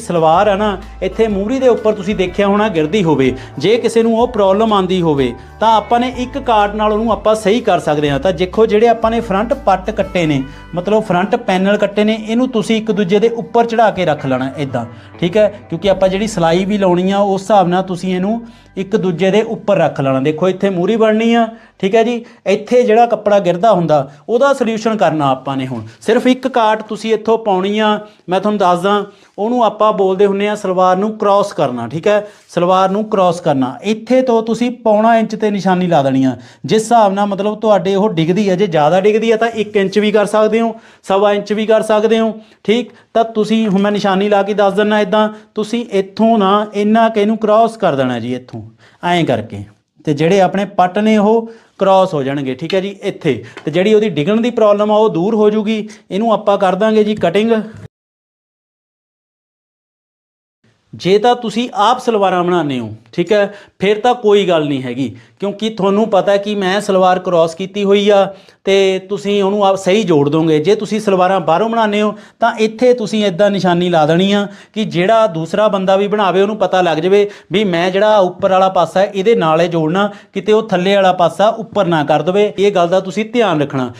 ਸਲਵਾਰ ਆ ਨਾ, ਇੱਥੇ ਮੂਰੀ ਦੇ ਉੱਪਰ ਤੁਸੀਂ ਦੇਖਿਆ ਹੋਣਾ ਗਿਰਦੀ ਹੋਵੇ, ਜੇ ਕਿਸੇ ਨੂੰ ਉਹ ਪ੍ਰੋਬਲਮ ਆਂਦੀ ਹੋਵੇ, ਤਾਂ ਆਪਾਂ ਨੇ ਇੱਕ ਕਾਰਡ ਨਾਲ ਉਹਨੂੰ ਆਪਾਂ ਸਹੀ ਕਰ ਸਕਦੇ ਹਾਂ। ਤਾਂ ਦੇਖੋ ਜਿਹੜੇ ਆਪਾਂ ਨੇ ਫਰੰਟ ਪੱਟ ਕੱਟੇ ਨੇ, ਮਤਲਬ ਫਰੰਟ ਪੈਨਲ ਕੱਟੇ ਨੇ, ਇਹਨੂੰ ਤੁਸੀਂ ਇੱਕ ਦੂਜੇ ਦੇ ਉੱਪਰ ਚੜਾ ਕੇ ਰੱਖ ਲੈਣਾ ਇਦਾਂ ਠੀਕ ਹੈ? ਕਿਉਂਕਿ ਆਪਾਂ ਜਿਹੜੀ ਸਲਾਈ ਵੀ ਲਾਉਣੀ ਆ, ਉਸ ਹਿਸਾਬ ਨਾਲ ਤੁਸੀਂ ਇਹਨੂੰ ਇੱਕ ਦੂਜੇ ਦੇ ਉੱਪਰ ਰੱਖ ਲੈਣਾ। ਦੇਖੋ, ਇੱਥੇ ਮੂਰੀ ਬਣਨੀ ਆ, ਠੀਕ ਹੈ ਜੀ? ਇੱਥੇ ਜਿਹੜਾ ਕੱਪੜਾ ਗਿਰਦਾ ਹੁੰਦਾ, ਉਹਦਾ ਸੋਲੂਸ਼ਨ ਕਰਨਾ ਆਪਾਂ ਨੇ ਹੁਣ। ਸਿਰਫ ਇੱਕ ਕਾਟ ਤੁਸੀਂ ਇੱਥੋਂ ਪਾਉਣੀ ਆ, ਮੈਂ ਤੁਹਾਨੂੰ ਦੱਸਦਾ, ਉਹਨੂੰ ਆਪਾਂ ਬੋਲਦੇ ਹੁੰਨੇ ਆ ਸਲਵਾਰ ਨੂੰ ਕ੍ਰਾਸ ਕਰਨਾ, ਠੀਕ ਹੈ? ਸਲਵਾਰ ਨੂੰ ਕ੍ਰਾਸ ਕਰਨਾ। ਇੱਥੇ ਤੋਂ ਤੁਸੀਂ ਪੌਣਾ ਇੰਚ ਤੇ ਨਿਸ਼ਾਨੀ ਲਾ ਦੇਣੀ ਆ। ਜਿਸ ਹਿਸਾਬ ਨਾਲ ਮਤਲਬ ਤੁਹਾਡੇ ਉਹ ਡਿੱਗਦੀ ਹੈ ਜੇ ਜ਼ਿਆਦਾ ਡਿੱਗਦੀ ਹੈ ਤਾਂ 1 ਇੰਚ ਵੀ ਕਰ ਸਕਦੇ ਹੋ, ਸਵਾ ਇੰਚ ਵੀ ਕਰ ਸਕਦੇ ਹੋ, ਠੀਕ? ਤਾਂ ਤੁਸੀਂ, ਹੁਣ ਮੈਂ ਨਿਸ਼ਾਨੀ ਲਾ ਕੇ ਦੱਸ ਦਿੰਨਾ ਇਦਾਂ ਤੁਸੀਂ ਇੱਥੋਂ ਨਾ ਇੰਨਾ ਕਿ ਇਹਨੂੰ ਕ੍ਰਾਸ ਕਰ ਦੇਣਾ ਜੀ, ਇੱਥੋਂ। ਐਂ ਕਰਕੇ। ਤੇ ਜਿਹੜੇ ਆਪਣੇ ਪੱਟ ਨੇ ਉਹ ਕ੍ਰਾਸ ਹੋ ਜਾਣਗੇ, ਠੀਕ ਹੈ ਜੀ, ਇੱਥੇ। ਤੇ ਜਿਹੜੀ ਉਹਦੀ ਡਿੱਗਣ ਦੀ ਪ੍ਰੋਬਲਮ ਆ, ਉਹ ਦੂਰ ਹੋ ਜੂਗੀ। ਇਹਨੂੰ ਆਪਾਂ ਕਰ ਦਾਂਗੇ ਜੀ ਕਟਿੰਗ ਜੇ ਤਾਂ ਤੁਸੀਂ ਆਪ ਸਲਵਾਰਾਂ ਬਣਾਉਂਦੇ ਹੋ, ਠੀਕ ਹੈ, ਫਿਰ ਤਾਂ ਕੋਈ ਗੱਲ ਨਹੀਂ ਹੈਗੀ, ਕਿਉਂਕਿ ਤੁਹਾਨੂੰ ਪਤਾ ਕਿ ਮੈਂ ਸਲਵਾਰ ਕ੍ਰਾਸ ਕੀਤੀ ਹੋਈ ਆ ਤੇ ਤੁਸੀਂ ਉਹਨੂੰ ਆਪ ਸਹੀ ਜੋੜ ਦੋਗੇ। ਜੇ ਤੁਸੀਂ ਸਲਵਾਰਾਂ ਬਾਹਰੋਂ ਬਣਾਉਂਦੇ ਹੋ, ਤਾਂ ਇੱਥੇ ਤੁਸੀਂ ਇਦਾਂ ਨਿਸ਼ਾਨੀ ਲਾ ਦੇਣੀ ਆ ਕਿ ਜਿਹੜਾ ਦੂਸਰਾ ਬੰਦਾ ਵੀ ਬਣਾਵੇ, ਉਹਨੂੰ ਪਤਾ ਲੱਗ ਜਾਵੇ ਵੀ ਮੈਂ ਜਿਹੜਾ ਉੱਪਰ ਵਾਲਾ ਪਾਸਾ ਇਹਦੇ ਨਾਲੇ ਜੋੜਨਾ, ਕਿਤੇ ਉਹ ਥੱਲੇ ਵਾਲਾ ਪਾਸਾ ਉੱਪਰ ਨਾ ਕਰ ਦੇਵੇ। ਇਹ ਗੱਲ ਦਾ ਤੁਸੀਂ ਧਿਆਨ ਰੱਖਣਾ।